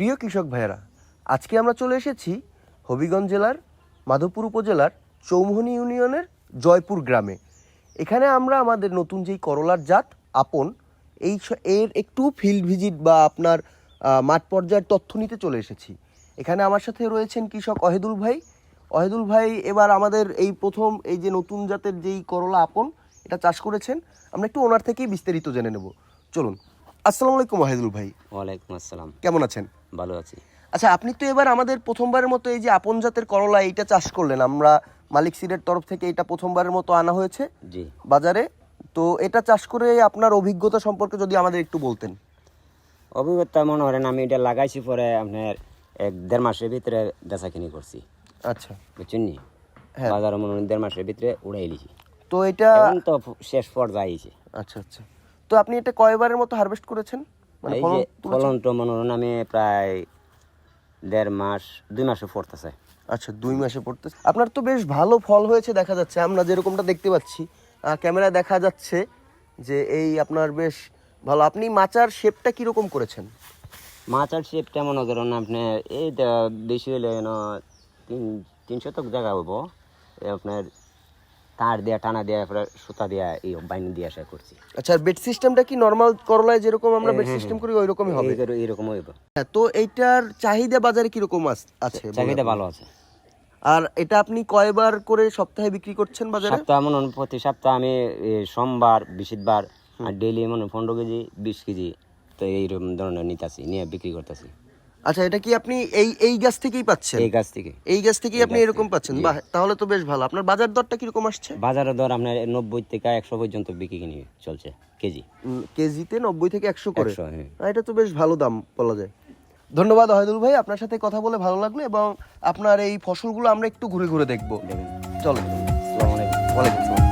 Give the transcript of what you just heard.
প্রিয় কৃষক ভাইয়েরা, আজকে আমরা চলে এসেছি হবিগঞ্জ জেলার মাধবপুর উপজেলার চৌমোহনী ইউনিয়নের জয়পুর গ্রামে। এখানে আমরা আমাদের নতুন যেই করলার জাত আপন, এই এর একটু ফিল্ড ভিজিট বা আপনার মাঠ পর্যায়ের তথ্য নিতে চলে এসেছি। এখানে আমার সাথে রয়েছেন কৃষক অহেদুল ভাই। অহেদুল ভাই, এবার আমাদের এই প্রথম, এই যে নতুন জাতের যেই করলা আপন, এটা চাষ করেছেন, আমরা একটু ওনার থেকেই বিস্তারিত জেনে নেব। চলুন। আসসালামু আলাইকুম অহেদুল ভাই। ওয়ালাইকুম আসসালাম। কেমন আছেন? ভালো আছি। আচ্ছা আপনি তো এবার আমাদের প্রথমবারের মতো এই যে আপন জাতের করলা এইটা চাষ করলেন আমরা মালিক সিডের তরফ থেকে এটা প্রথমবারের মতো আনা হয়েছে জি। বাজারে। তো এটা চাষ করে আপনার অভিজ্ঞতা সম্পর্কে যদি আমাদের একটু বলতেন। অভিজ্ঞতা মনে করেন আমি এটা লাগাইছি পরে আপনার এক দেড় মাসের ভিতরে বেচা কিনি করছি। আচ্ছা। বুঝছেন নি? হ্যাঁ। বাজারে মনে করেন দেড় মাসের ভিতরে উড়াই লিছি তো এটা তো শেষ পর্যায়ে আচ্ছা আচ্ছা। তো আপনি এটা কয়বারের মতো হারভেস্ট করেছেন? মানে ফলন? তো মনে আমি প্রায় দেড় মাস দুই মাসে পড়তেছে। আচ্ছা দুই মাসে পড়তেছে। আপনার তো বেশ ভালো ফল হয়েছে দেখা যাচ্ছে। আমরা যেরকমটা দেখতে পাচ্ছি ক্যামেরায় দেখা যাচ্ছে যে এই আপনার বেশ ভালো। আপনি মাচার শেপটা কীরকম করেছেন? মাচার শেপটা মনে করেন আপনার এই বেশি হলে তিন তিন শতক জায়গা হব এ আপনার তার দিয়া টানা দিয়া পরে সুতা দিয়া এই বাইন দিয়া সে করছি। আচ্ছা আর বেড সিস্টেমটা কি নর্মাল করলায় যেরকম আমরা বেড সিস্টেম করি ওই রকমই হবে? এই- এরকম হইব হ্যাঁ, তো এইটার চাহিদা বাজারে কীরকম আস- আছে? চাহিদা ভালো আছে। আর এটা আপনি কয়বার করে সপ্তাহে বিক্রি করছেন বাজারে? সপ্তাহ মনে প্রতি সপ্তাহে আমি সোমবার বৃহস্পতিবার আর ডেইলি মনে হয় পনেরো কেজি বিশ কেজি তো এইরকম ধরনের নিতেছি নিয়ে বিক্রি করতেছি। আচ্ছা এটা কি আপনি এই এই গাছ থেকেই পাচ্ছেন? এই গাছ থেকে এই গাছ থেকেই আপনি এরকম পাচ্ছেন? বাহ তাহলে তো বেশ ভালো। আপনার বাজার দরটা কীরকম আসছে? বাজারের দর আপনার নব্বই থেকে একশো পর্যন্ত বিক্রি কিনি চলছে কেজি। কেজিতে নব্বই থেকে একশো করে। হ্যাঁ। এটা তো বেশ ভালো দাম বলা যায়। ধন্যবাদ অহেদুল ভাই আপনার সাথে কথা বলে ভালো লাগল এবং আপনার এই ফসলগুলো আমরা একটু ঘুরে ঘুরে দেখব। চলো। আসসালামু আলাইকুম। ওয়ালাইকুম আসসালাম।